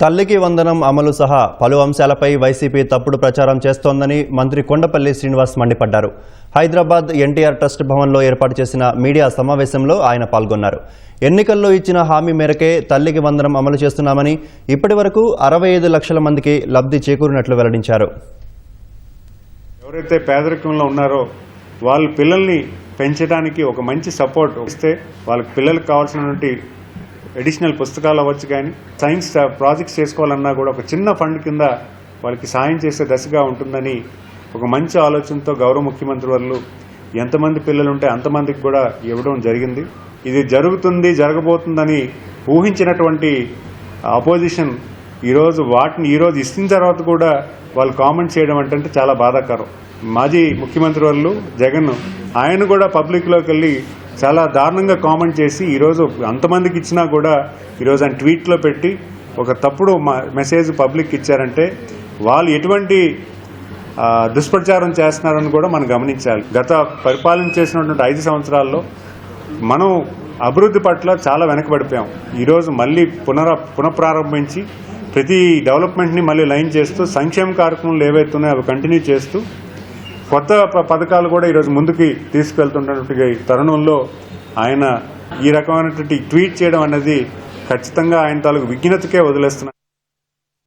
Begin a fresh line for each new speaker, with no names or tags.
తల్లికి వందనం అమలు సహా పలు అంశాలపై వైసీపీ తప్పుడు ప్రచారం చేస్తోందని మంత్రి కొండపల్లి శ్రీనివాస్ మండిపడ్డారు. హైదరాబాద్ ఎన్టీఆర్ ట్రస్ట్ భవన్లో ఏర్పాటు చేసిన మీడియా సమావేశంలో ఆయన పాల్గొన్నారు. ఎన్నికల్లో ఇచ్చిన హామీ మేరకే తల్లికి వందనం అమలు చేస్తున్నామని ఇప్పటి వరకు అరవై ఐదు లక్షల మందికి లబ్ధి చేకూరినట్లు వెల్లడించారు.
ఎవరైతే పేదరికంలో ఉన్నారో వాళ్ళ పిల్లల్ని పెంచడానికి ఒక మంచి సపోర్ట్ ఇస్తే వాళ్ళ పిల్లలకు కావాల్సినటువంటి అడిషనల్ పుస్తకాలు అవ్వచ్చు కానీ సైన్స్ ప్రాజెక్ట్స్ చేసుకోవాలన్నా కూడా ఒక చిన్న ఫండ్ కింద వాళ్ళకి సాయం చేసే దశగా ఉంటుందని ఒక మంచి ఆలోచనతో గౌరవ ముఖ్యమంత్రి వాళ్ళు ఎంతమంది పిల్లలు ఉంటే అంతమందికి కూడా ఇవ్వడం జరిగింది. ఇది జరుగుతుంది జరగబోతుందని ఊహించినటువంటి అపోజిషన్ ఈరోజు వాటిని ఈరోజు ఇచ్చిన తర్వాత కూడా వాళ్ళు కామెంట్ చేయడం అంటే చాలా బాధాకరం. మాజీ ముఖ్యమంత్రి వాళ్ళు జగన్ ఆయన కూడా పబ్లిక్లోకి వెళ్ళి చాలా దారుణంగా కామెంట్ చేసి ఈరోజు అంతమందికి ఇచ్చినా కూడా ఈరోజు ఆయన ట్వీట్లో పెట్టి ఒక తప్పుడు మ- మెసేజ్ పబ్లిక్ ఇచ్చారంటే వాళ్ళు ఎటువంటి దుష్ప్రచారం చేస్తున్నారని కూడా మనం గమనించాలి. గత పరిపాలన చేసినటువంటి ఐదు సంవత్సరాల్లో మనం అభివృద్ధి పట్ల చాలా వెనకబడిపోయాం. ఈరోజు మళ్ళీ పునర పునఃప్రారంభించి ప్రతి డెవలప్మెంట్ని మళ్ళీ లైన్ చేస్తూ సంక్షేమ కార్యక్రమాలు ఏవైతున్నాయో అవి కంటిన్యూ చేస్తూ కొత్త ప- పథకాలు కూడా ఈరోజు ముందుకి తీసుకెళ్తున్నటువంటి తరుణంలో ఆయన ఈ రకమైనటువంటి ట్వీట్ చేయడం అనేది ఖచ్చితంగా ఆయన తాలూకు విజ్ఞతకే వదిలేస్తున్నారు